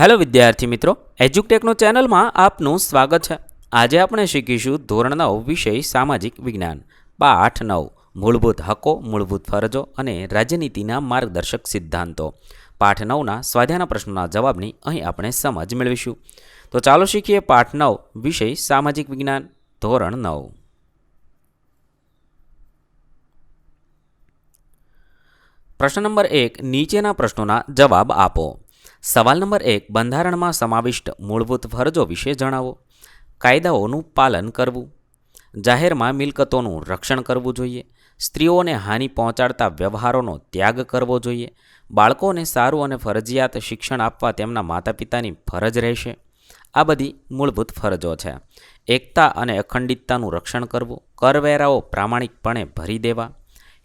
Hello વિદ્યાર્થી મિત્રો એજ્યુટેકનો ચેનલમાં આપનું સ્વાગત છે. આજે આપણે શીખીશું ધોરણ નવ, વિષય સામાજિક વિજ્ઞાન. પાઠ નવ, મૂળભૂત હકો, મૂળભૂત ફરજો અને રાજનીતિના માર્ગદર્શક સિદ્ધાંતો. પાઠ નવના સ્વાધ્યાયના પ્રશ્નોના જવાબની અહીં આપણે સમજ મેળવીશું. તો ચાલો શીખીએ પાઠ નવ, વિષય સામાજિક વિજ્ઞાન, ધોરણ નવ. પ્રશ્ન નંબર એક, નીચેના પ્રશ્નોના જવાબ આપો. સવાલ નંબર એક, બંધારણમાં સમાવિષ્ટ મૂળભૂત ફરજો વિશે જણાવો. કાયદાઓનું પાલન કરવું. જાહેરમાં મિલકતોનું રક્ષણ કરવું જોઈએ. સ્ત્રીઓને હાનિ પહોંચાડતા વ્યવહારોનો ત્યાગ કરવો જોઈએ. બાળકોને સારું અને ફરજિયાત શિક્ષણ આપવા તેમના માતા પિતાની ફરજ રહેશે. આ બધી મૂળભૂત ફરજો છે. એકતા અને અખંડિતતાનું રક્ષણ કરવું. કરવેરાઓ પ્રામાણિકપણે ભરી દેવા.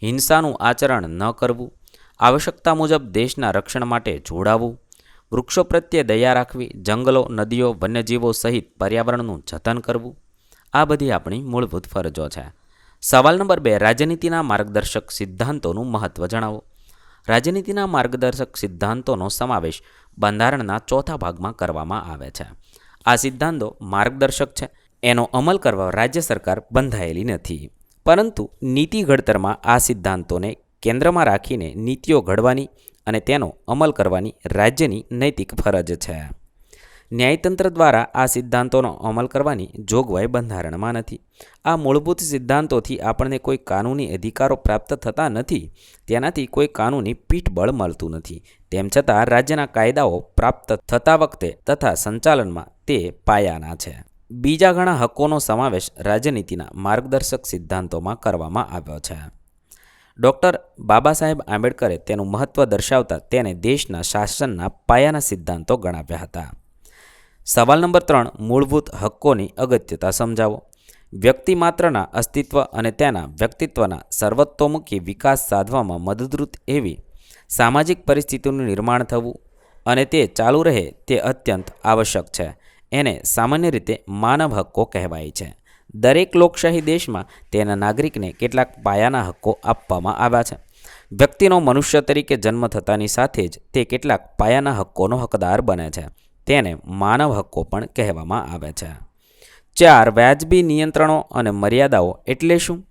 હિંસાનું આચરણ ન કરવું. આવશ્યકતા મુજબ દેશના રક્ષણ માટે જોડાવવું વૃક્ષો પ્રત્યે દયા રાખવી, જંગલો, નદીઓ, વન્યજીવો સહિત પર્યાવરણનું જતન કરવું, આ બધી આપણી મૂળભૂત ફરજો છે. સવાલ નંબર બે, રાજનીતિના માર્ગદર્શક સિદ્ધાંતોનું મહત્ત્વ જણાવો. રાજનીતિના માર્ગદર્શક સિદ્ધાંતોનો સમાવેશ બંધારણના ચોથા ભાગમાં કરવામાં આવે છે. આ સિદ્ધાંતો માર્ગદર્શક છે. એનો અમલ કરવા રાજ્ય સરકાર બંધાયેલી નથી. પરંતુ નીતિ ઘડતરમાં આ સિદ્ધાંતોને કેન્દ્રમાં રાખીને નીતિઓ ઘડવાની અને તેનો અમલ કરવાની રાજ્યની નૈતિક ફરજ છે. ન્યાયતંત્ર દ્વારા આ સિદ્ધાંતોનો અમલ કરવાની જોગવાઈ બંધારણમાં નથી. આ મૂળભૂત સિદ્ધાંતોથી આપણને કોઈ કાનૂની અધિકારો પ્રાપ્ત થતા નથી. તેનાથી કોઈ કાનૂની પીઠબળ મળતું નથી. તેમ છતાં રાજ્યના કાયદાઓ પ્રાપ્ત થતા વખતે તથા સંચાલનમાં તે પાયાના છે. બીજા ઘણા હકોનો સમાવેશ રાજનીતિના માર્ગદર્શક સિદ્ધાંતોમાં કરવામાં આવ્યો છે. ડૉક્ટર બાબા સાહેબ આંબેડકરે તેનું મહત્ત્વ દર્શાવતા તેને દેશના શાસનના પાયાના સિદ્ધાંતો ગણાવ્યા હતા. સવાલ નંબર ત્રણ, મૂળભૂત હક્કોની અગત્યતા સમજાવો. વ્યક્તિ માત્રના અસ્તિત્વ અને તેના વ્યક્તિત્વના સર્વતોમુખી વિકાસ સાધવામાં મદદરૂપ એવી સામાજિક પરિસ્થિતિનું નિર્માણ થવું અને તે ચાલુ રહે તે અત્યંત આવશ્યક છે. એને સામાન્ય રીતે માનવ હક્કો કહેવાય છે. દરેક લોકશાહી દેશમાં તેના નાગરિકને કેટલાક પાયાના હક્કો આપવામાં આવ્યા છે. વ્યક્તિનો મનુષ્ય તરીકે જન્મ થતાની સાથે જ તે કેટલાક પાયાના હક્કોનો હકદાર બને છે. તેને માનવ હક્કો પણ કહેવામાં આવે છે. ચાર, વ્યાજબી નિયંત્રણો અને મર્યાદાઓ એટલે શું?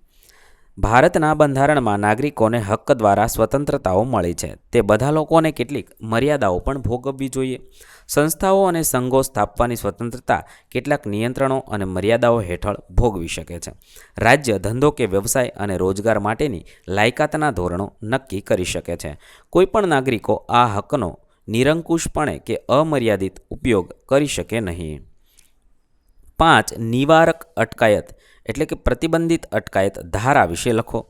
ભારતના બંધારણમાં નાગરિકોને હક્ક દ્વારા સ્વતંત્રતાઓ મળી છે. તે બધા લોકોને કેટલીક મર્યાદાઓ પણ ભોગવવી જોઈએ. સંસ્થાઓ અને સંઘો સ્થાપવાની સ્વતંત્રતા કેટલાક નિયંત્રણો અને મર્યાદાઓ હેઠળ ભોગવી શકે છે. રાજ્ય ધંધો કે વ્યવસાય અને રોજગાર માટેની લાયકાતના ધોરણો નક્કી કરી શકે છે. કોઈપણ નાગરિકો આ હકનો નિરંકુશપણે કે અમર્યાદિત ઉપયોગ કરી શકે નહીં. પાંચ નિવારક અટકાયત, એટલે કે પ્રતિબંધિત અટકાયત ધારા વિશે લખો.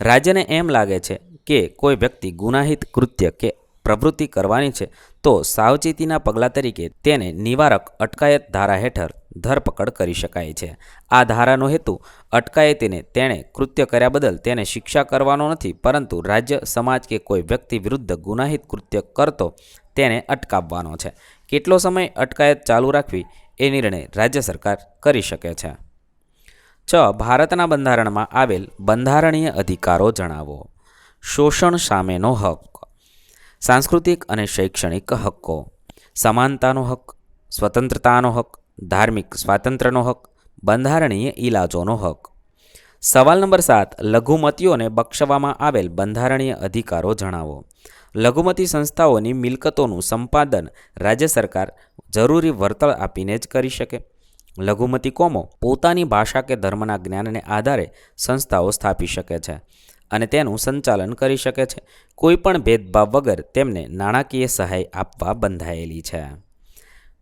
રાજ્યને એમ લાગે છે કે કોઈ વ્યક્તિ ગુનાહિત, કૃત્ય કે પ્રવૃત્તિ કરવાની છે, તો સાવચેતીના પગલાં તરીકે તેને નિવારક અટકાયત ધારા હેઠળ ધરપકડ કરી શકાય છે. આ ધારાનો હેતુ અટકાયતીને તેણે કૃત્ય કર્યા બદલ તેને શિક્ષા કરવાનો નથી, પરંતુ રાજ્ય, સમાજ કે કોઈ વ્યક્તિ વિરુદ્ધ ગુનાહિત, કૃત્ય કરતો તેને અટકાવવાનો છે. કેટલો સમય અટકાયત ચાલુ રાખવી એ નિર્ણય રાજ્ય સરકાર કરી શકે છે. છ, ભારતના બંધારણમાં આવેલ બંધારણીય અધિકારો જણાવો. શોષણ સામેનો હક. સાંસ્કૃતિક અને શૈક્ષણિક હક્કો. સમાનતાનો હક, સ્વતંત્રતાનો હક, ધાર્મિક સ્વાતંત્ર્યનો હક, બંધારણીય ઇલાજોનો હક. સવાલ નંબર સાત, લઘુમતીઓને બક્ષવામાં આવેલ બંધારણીય અધિકારો જણાવો. લઘુમતી સંસ્થાઓની મિલકતોનું સંપાદન રાજ્ય સરકાર જરૂરી વળતર આપીને જ કરી શકે. લઘુમતી કોમો પોતાની ભાષા કે ધર્મના જ્ઞાનને આધારે સંસ્થાઓ સ્થાપી શકે છે અને તેનું સંચાલન કરી શકે છે. કોઈપણ ભેદભાવ વગર તેમને નાણાકીય સહાય આપવા બંધાયેલી છે.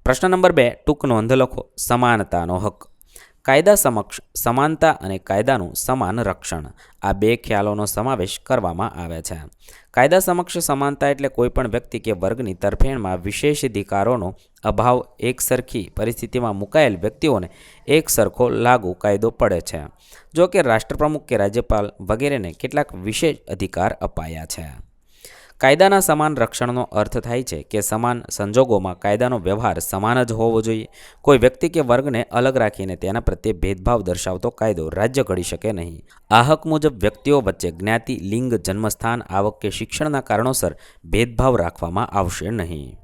પ્રશ્ન નંબર બે ટૂંક નોંધ લખો. સમાનતાનો હક. કાયદા સમક્ષ સમાનતા અને કાયદાનું સમાન રક્ષણ. આ બે ખ્યાલોનો સમાવેશ કરવામાં આવે છે. કાયદા સમક્ષ સમાનતા એટલે કોઈપણ વ્યક્તિ કે વર્ગની તરફેણમાં વિશેષ અધિકારોનો અભાવ એક સરખી પરિસ્થિતિમાં મુકાયેલ વ્યક્તિઓને એક સરખો લાગુ કાયદો પડે છે. જો કે રાષ્ટ્રપ્રમુખ કે રાજ્યપાલ વગેરેને કેટલાક વિશેષ અધિકાર અપાયા છે. કાયદાના સમાન રક્ષણનો અર્થ થાય છે કે સમાન સંજોગોમાં કાયદાનો વ્યવહાર સમાન જ હોવો જોઈએ. કોઈ વ્યક્તિ કે વર્ગને અલગ રાખીને તેના પ્રત્યે ભેદભાવ દર્શાવતો કાયદો રાજ્ય ઘડી શકે નહીં. આ હક મુજબ વ્યક્તિઓ વચ્ચે જ્ઞાતિ, લિંગ, જન્મસ્થાન, આવક કે શિક્ષણના કારણોસર ભેદભાવ રાખવામાં આવશે નહીં.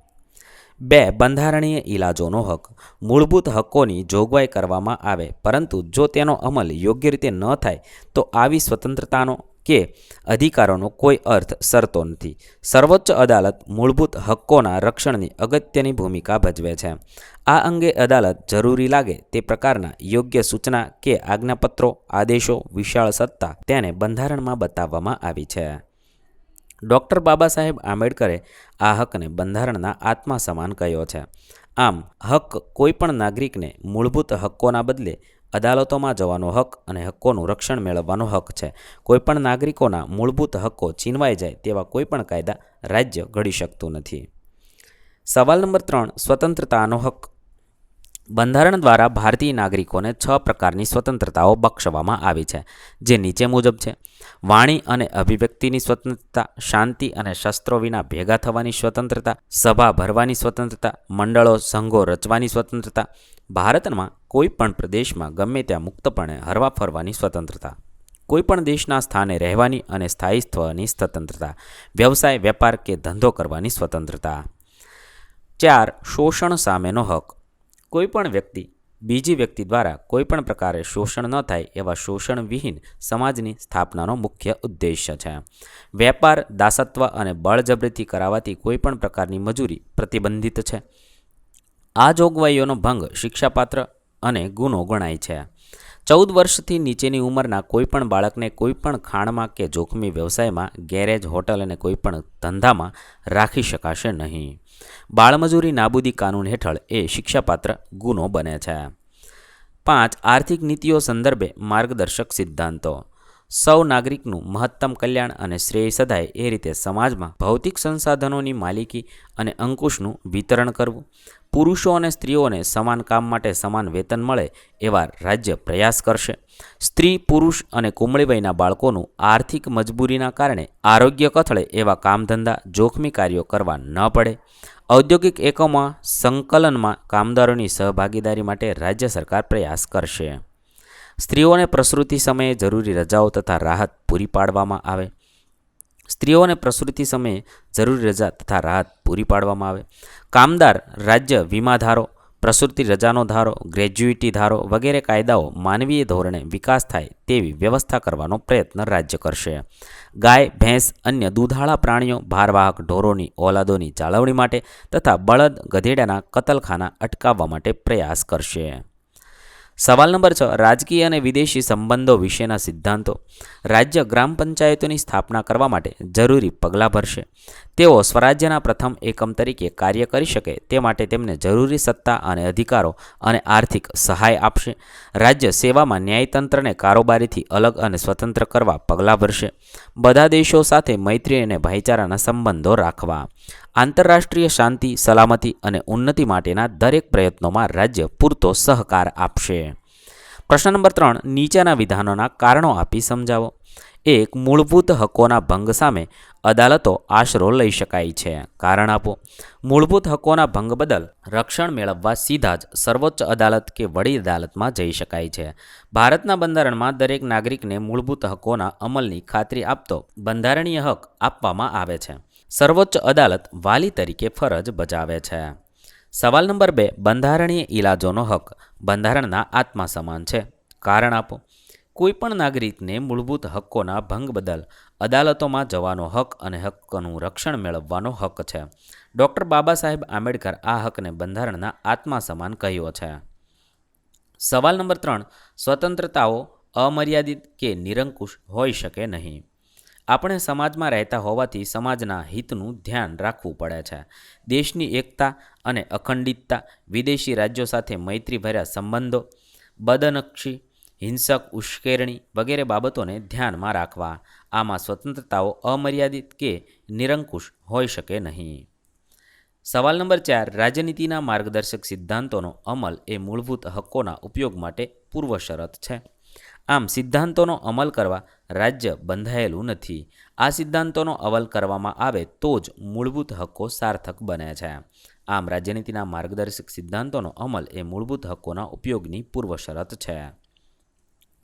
બે, બંધારણીય ઇલાજોનો હક. મૂળભૂત હકોની જોગવાઈ કરવામાં આવે, પરંતુ જો તેનો અમલ યોગ્ય રીતે ન થાય, તો આવી સ્વતંત્રતાનો કે અધિકારોનો કોઈ અર્થ સરતો નથી. સર્વોચ્ચ અદાલત મૂળભૂત હક્કોના રક્ષણની અગત્યની ભૂમિકા ભજવે છે. આ અંગે અદાલત જરૂરી લાગે તે પ્રકારના યોગ્ય સૂચના કે આજ્ઞાપત્રો, આદેશો, વિશાળ સત્તા તેને બંધારણમાં બતાવવામાં આવી છે. ડૉક્ટર બાબા સાહેબ આંબેડકરે આ હકને બંધારણના આત્મા સમાન કહ્યો છે. આમ, હક કોઈપણ નાગરિકને મૂળભૂત હક્કોના બદલે અદાલતોમાં જવાનો હક અને હક્કોનું રક્ષણ મેળવવાનો હક છે. કોઈપણ નાગરિકોના મૂળભૂત હક્કો છીનવાઈ જાય તેવા કોઈપણ કાયદા રાજ્ય ઘડી શકતું નથી. સવાલ નંબર ત્રણ, સ્વતંત્રતાનો હક. બંધારણ દ્વારા ભારતીય નાગરિકોને છ પ્રકારની સ્વતંત્રતાઓ બક્ષવામાં આવી છે, જે નીચે મુજબ છે. વાણી અને અભિવ્યક્તિની સ્વતંત્રતા, શાંતિ અને શસ્ત્રો વિના ભેગા થવાની સ્વતંત્રતા, સભા ભરવાની સ્વતંત્રતા, મંડળો સંઘો રચવાની સ્વતંત્રતા. ભારતમાં કોઈ પણ પ્રદેશમાં ગમે ત્યાં મુક્તપણે હરવા ફરવાની સ્વતંત્રતા, કોઈપણ દેશના સ્થાને રહેવાની અને સ્થાયીત્વની સ્વતંત્રતા, વ્યવસાય, વેપાર કે ધંધો કરવાની સ્વતંત્રતા. ચાર, શોષણ સામેનો હક. કોઈપણ વ્યક્તિ બીજી વ્યક્તિ દ્વારા કોઈપણ પ્રકારે શોષણ ન થાય એવા શોષણ વિહીન સમાજની સ્થાપનાનો મુખ્ય ઉદ્દેશ્ય છે. વેપાર, દાસત્વ અને બળજબરીથી કરાવાતી કોઈપણ પ્રકારની મજૂરી પ્રતિબંધિત છે. આ જોગવાઈઓનો ભંગ શિક્ષાપાત્ર અને ગુનો ગણાય છે. ચૌદ વર્ષથી નીચેની ઉંમરના કોઈપણ બાળકને કોઈપણ ખાણમાં કે જોખમી વ્યવસાયમાં, ગેરેજ, હોટલ અને કોઈપણ ધંધામાં રાખી શકાશે નહીં. બાળમજૂરી નાબૂદી કાનૂન હેઠળ એ શિક્ષાપાત્ર ગુનો બને છે. પાંચ, આર્થિક નીતિઓ સંદર્ભે માર્ગદર્શક સિદ્ધાંતો. સૌ નાગરિકનું મહત્તમ કલ્યાણ અને શ્રેય સદાય એ રીતે સમાજમાં ભૌતિક સંસાધનોની માલિકી અને અંકુશનું વિતરણ કરવું. પુરુષો અને સ્ત્રીઓને સમાન કામ માટે સમાન વેતન મળે એવા રાજ્ય પ્રયાસ કરશે. સ્ત્રી, પુરુષ અને કુમળી વયના બાળકોનું આર્થિક મજબૂરીના કારણે આરોગ્ય કથળે એવા કામધંધા જોખમી કાર્યો કરવા ન પડે. ઔદ્યોગિક એકમોમાં સંકલનમાં કામદારોની સહભાગીદારી માટે રાજ્ય સરકાર પ્રયાસ કરશે. સ્ત્રીઓને પ્રસૂતિ સમયે જરૂરી રજાઓ તથા રાહત પૂરી પાડવામાં આવે. સ્ત્રીઓને પ્રસૂતિ સમયે જરૂરી રજા તથા રાહત પૂરી પાડવામાં આવે. કામદાર, રાજ્ય વીમા ધારો પ્રસૂતિ રજાનો ધારો ગ્રેજ્યુઇટી ધારો વગેરે કાયદાઓ માનવીય ધોરણે વિકાસ થાય તેવી વ્યવસ્થા કરવાનો પ્રયત્ન રાજ્ય કરશે. ગાય, ભેંસ, અન્ય દૂધાળા પ્રાણીઓ, ભારવાહક ઢોરોની ઓલાદોની જાળવણી માટે તથા બળદ, ગધેડાના કતલખાના અટકાવવા માટે પ્રયાસ કરશે. સવાલ નંબર છ, રાજકીય અને વિદેશી સંબંધો વિશેના સિદ્ધાંતો. રાજ્ય ગ્રામ પંચાયતોની સ્થાપના કરવા માટે જરૂરી પગલાં ભરશે. તેઓ સ્વરાજ્યના પ્રથમ એકમ તરીકે કાર્ય કરી શકે તે માટે તેમને જરૂરી સત્તા અને અધિકારો અને આર્થિક સહાય આપશે. રાજ્ય સેવામાં ન્યાયતંત્રને કારોબારીથી અલગ અને સ્વતંત્ર કરવા પગલાં ભરશે. બધા દેશો સાથે મૈત્રી અને ભાઈચારાના સંબંધો રાખવા. આંતરરાષ્ટ્રીય શાંતિ, સલામતી અને ઉન્નતિ માટેના દરેક પ્રયત્નોમાં રાજ્ય પૂરતો સહકાર આપશે. પ્રશ્ન નંબર ત્રણ, નીચેના વિધાનોના કારણો આપી સમજાવો. એક, મૂળભૂત હકોના ભંગ સામે અદાલતો આશરો લઈ શકાય છે. કારણ આપો, મૂળભૂત હકોના ભંગ બદલ રક્ષણ મેળવવા સીધા જ સર્વોચ્ચ અદાલત કે વડી અદાલતમાં જઈ શકાય છે. ભારતના બંધારણમાં દરેક નાગરિકને મૂળભૂત હકોના અમલની ખાતરી આપતો બંધારણીય હક આપવામાં આવે છે. સર્વોચ્ચ અદાલત વાલી તરીકે ફરજ બજાવે છે. સવાલ નંબર બે, બંધારણીય ઇલાજોનો હક. બંધારણના આત્મા સમાન છે. કારણ આપો, કોઈપણ નાગરિકને મૂળભૂત હક્કોના ભંગ બદલ અદાલતોમાં જવાનો હક અને હક્કનું રક્ષણ મેળવવાનો હક છે. ડૉક્ટર બાબા સાહેબ આંબેડકર આ હકને બંધારણના આત્મા સમાન કહ્યો છે. સવાલ નંબર ત્રણ, સ્વતંત્રતાઓ અમર્યાદિત કે નિરંકુશ હોઈ શકે નહીં. આપણે સમાજમાં રહેતા હોવાથી સમાજના હિતનું ધ્યાન રાખવું પડે છે. દેશની એકતા અને અખંડિતતા, વિદેશી રાજ્યો સાથે મૈત્રીભર્યા સંબંધો, બદનક્ષી, હિંસક ઉશ્કેરણી વગેરે બાબતોને ધ્યાનમાં રાખવા. આમાં સ્વતંત્રતાઓ અમર્યાદિત કે નિરંકુશ હોઈ શકે નહીં. સવાલ નંબર ચાર, રાજનીતિના માર્ગદર્શક સિદ્ધાંતોનો અમલ એ મૂળભૂત હક્કોના ઉપયોગ માટે પૂર્વ શરત છે. આમ સિદ્ધાંતોનો અમલ કરવા રાજ્ય બંધાયેલું નથી. આ સિદ્ધાંતોનો અમલ કરવામાં આવે તો જ મૂળભૂત હક્કો સાર્થક બને છે. આમ રાજ્યનીતિના માર્ગદર્શક સિદ્ધાંતોનો અમલ એ મૂળભૂત હક્કોના ઉપયોગની પૂર્વ શરત છે.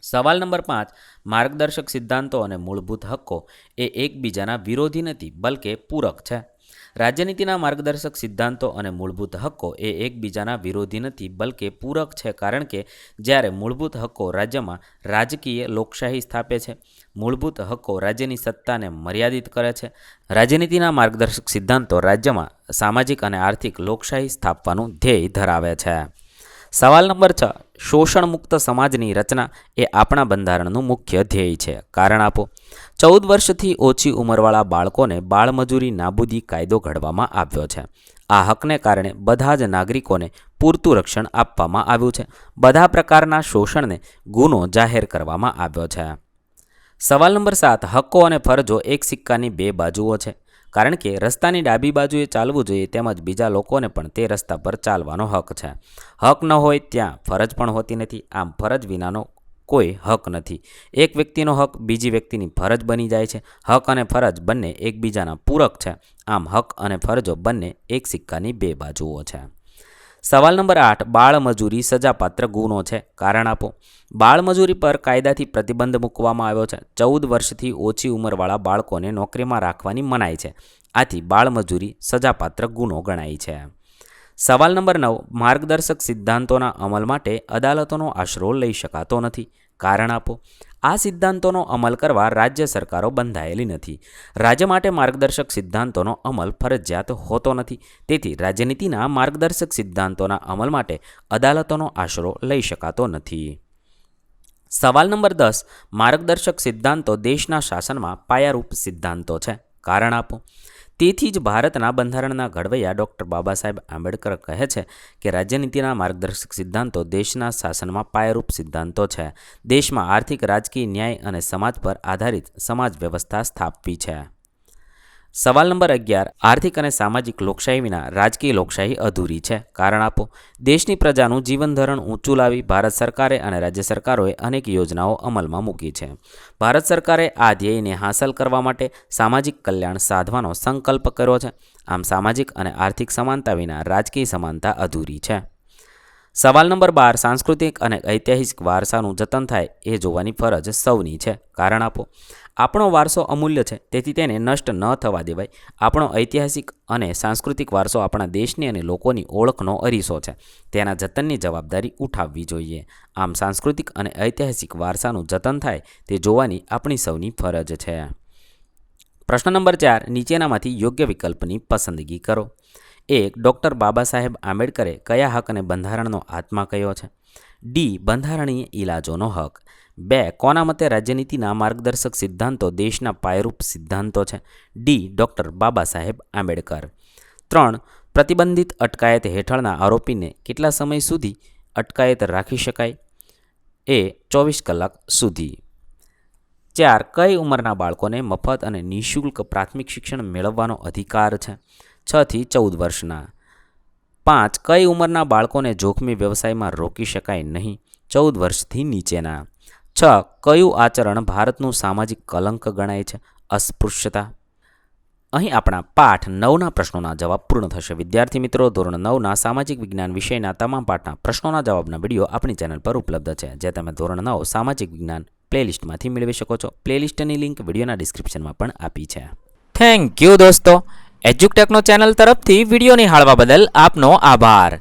સવાલ નંબર પાંચ. માર્ગદર્શક સિદ્ધાંતો અને મૂળભૂત હક્કો એ એકબીજાના વિરોધી નથી, બલકે પૂરક છે. રાજ્યનીતિના માર્ગદર્શક સિદ્ધાંતો અને મૂળભૂત હક્કો એ એકબીજાના વિરોધી નથી, બલકે પૂરક છે કારણ કે જ્યારે મૂળભૂત હક્કો રાજ્યમાં રાજકીય લોકશાહી સ્થાપે છે, મૂળભૂત હક્કો રાજ્યની સત્તાને મર્યાદિત કરે છે. રાજ્યનીતિના માર્ગદર્શક સિદ્ધાંતો રાજ્યમાં સામાજિક અને આર્થિક લોકશાહી સ્થાપવાનું ધ્યેય ધરાવે છે. સવાલ નંબર છ. શોષણ મુક્ત સમાજની રચના એ આપણા બંધારણનું મુખ્ય ધ્યેય છે. કારણ આપો, ચૌદ વર્ષથી ઓછી ઉંમરવાળા બાળકોને બાળમજૂરી નાબૂદી કાયદો ઘડવામાં આવ્યો છે. આ હકને કારણે બધા જ નાગરિકોને પૂરતું રક્ષણ આપવામાં આવ્યું છે. બધા પ્રકારના શોષણને ગુનો જાહેર કરવામાં આવ્યો છે. સવાલ નંબર સાત, હક્કો અને ફરજો એક સિક્કાની બે બાજુઓ છે. કારણ કે રસ્તાની ડાબી બાજુએ ચાલવું જોઈએ તેમજ બીજા લોકોને પણ તે રસ્તા પર ચાલવાનો હક છે. હક ન હોય ત્યાં ફરજ પણ હોતી નથી. આમ ફરજ વિનાનો કોઈ હક નથી. એક વ્યક્તિનો હક બીજી વ્યક્તિની ફરજ બની જાય છે. હક અને ફરજ બંને એકબીજાના પૂરક છે. આમ હક અને ફરજો બંને એક સિક્કાની બે બાજુઓ છે. સવાલ નંબર આઠ, બાળમજૂરી સજાપાત્ર ગુનો છે. કારણ આપો. બાળમજૂરી પર કાયદાથી પ્રતિબંધ મૂકવામાં આવ્યો છે. ચૌદ વર્ષથી ઓછી ઉંમરવાળા બાળકોને નોકરીમાં રાખવાની મનાઈ છે. આથી બાળમજૂરી સજાપાત્ર ગુનો ગણાય છે. સવાલ નંબર નવ, માર્ગદર્શક સિદ્ધાંતોના અમલ માટે અદાલતોનો આશરો લઈ શકાતો નથી. કારણ આપો, આ સિદ્ધાંતોનો અમલ કરવા રાજ્ય સરકારો બંધાયેલી નથી. રાજ્ય માટે માર્ગદર્શક સિદ્ધાંતોનો અમલ ફરજિયાત હોતો નથી. તેથી રાજ્યનીતિના માર્ગદર્શક સિદ્ધાંતોના અમલ માટે અદાલતોનો આશરો લઈ શકાતો નથી. સવાલ નંબર દસ, માર્ગદર્શક સિદ્ધાંતો દેશના શાસનમાં પાયારૂપ સિદ્ધાંતો છે. કારણ આપો તેથી જ ભારતના બંધારણના ઘડવૈયા ડૉક્ટર બાબા સાહેબ આંબેડકર કહે છે કે રાજ્યનીતિના માર્ગદર્શક સિદ્ધાંતો દેશના શાસનમાં પાયારૂપ સિદ્ધાંતો છે. દેશમાં આર્થિક, રાજકીય, ન્યાય અને સમાજ પર આધારિત સમાજ વ્યવસ્થા સ્થાપવી છે. સવાલ નંબર અગિયાર. આર્થિક અને સામાજિક લોકશાહી વિના રાજકીય લોકશાહી અધૂરી છે. કારણ આપો, દેશની પ્રજાનું જીવન ધોરણ ઊંચું લાવી ભારત સરકારે અને રાજ્ય સરકારોએ અનેક યોજનાઓ અમલમાં મૂકી છે. ભારત સરકારે આ ધ્યેયને હાંસલ કરવા માટે સામાજિક કલ્યાણ સાધવાનો સંકલ્પ કર્યો છે. આમ સામાજિક અને આર્થિક સમાનતા વિના રાજકીય સમાનતા અધૂરી છે. સવાલ નંબર બાર. સાંસ્કૃતિક અને ઐતિહાસિક વારસાનું જતન થાય એ જોવાની ફરજ સૌની છે. કારણ આપો આપણો વારસો અમૂલ્ય છે, તેથી તેને નષ્ટ ન થવા દેવાય. આપણો ઐતિહાસિક અને સાંસ્કૃતિક વારસો આપણા દેશની અને લોકોની ઓળખનો અરીસો છે. તેના જતનની જવાબદારી ઉઠાવવી જોઈએ. આમ સાંસ્કૃતિક અને ઐતિહાસિક વારસાનું જતન થાય તે જોવાની આપણી સૌની ફરજ છે. પ્રશ્ન નંબર ચાર, નીચેનામાંથી યોગ્ય વિકલ્પની પસંદગી કરો. એક, ડૉક્ટર બાબા સાહેબ આંબેડકરે કયા હક અને બંધારણનો આત્મા કયો છે? ડી બંધારણીય ઇલાજોનો હક. બે, કોના મતે રાજ્યનીતિના માર્ગદર્શક સિદ્ધાંતો દેશના પાયરૂપ સિદ્ધાંતો છે? D, doctor Baba Saheb Ambedkar. ત્રણ, પ્રતિબંધિત અટકાયત હેઠળના આરોપીને કેટલા સમય સુધી અટકાયત રાખી શકાય? એ, ચોવીસ કલાક સુધી. ચાર, કઈ ઉંમરના બાળકોને મફત અને નિઃશુલ્ક પ્રાથમિક શિક્ષણ મેળવવાનો અધિકાર છે? છથી ચૌદ વર્ષના. પાંચ, કઈ ઉંમરના બાળકોને જોખમી વ્યવસાયમાં રોકી શકાય નહીં? ચૌદ વર્ષથી નીચેના. છ, કયું આચરણ ભારતનું સામાજિક કલંક ગણાય છે? અસ્પૃશ્યતા. અહીં આપણા પાઠ નવના પ્રશ્નોના જવાબ પૂર્ણ થશે. વિદ્યાર્થી મિત્રો, ધોરણ નવના સામાજિક વિજ્ઞાન વિષયના તમામ પાઠના પ્રશ્નોના જવાબના વીડિયો આપણી ચેનલ પર ઉપલબ્ધ છે, જે તમે ધોરણ નવ સામાજિક વિજ્ઞાન પ્લેલિસ્ટમાંથી મેળવી શકો છો. પ્લેલિસ્ટની લિંક વિડીયોના ડિસ્ક્રિપ્શનમાં પણ આપી છે. થેન્ક યુ દોસ્તો. એજ્યુકટેકનો ચેનલ તરફથી વીડિયો નિહાળવા બદલ આપનો આભાર.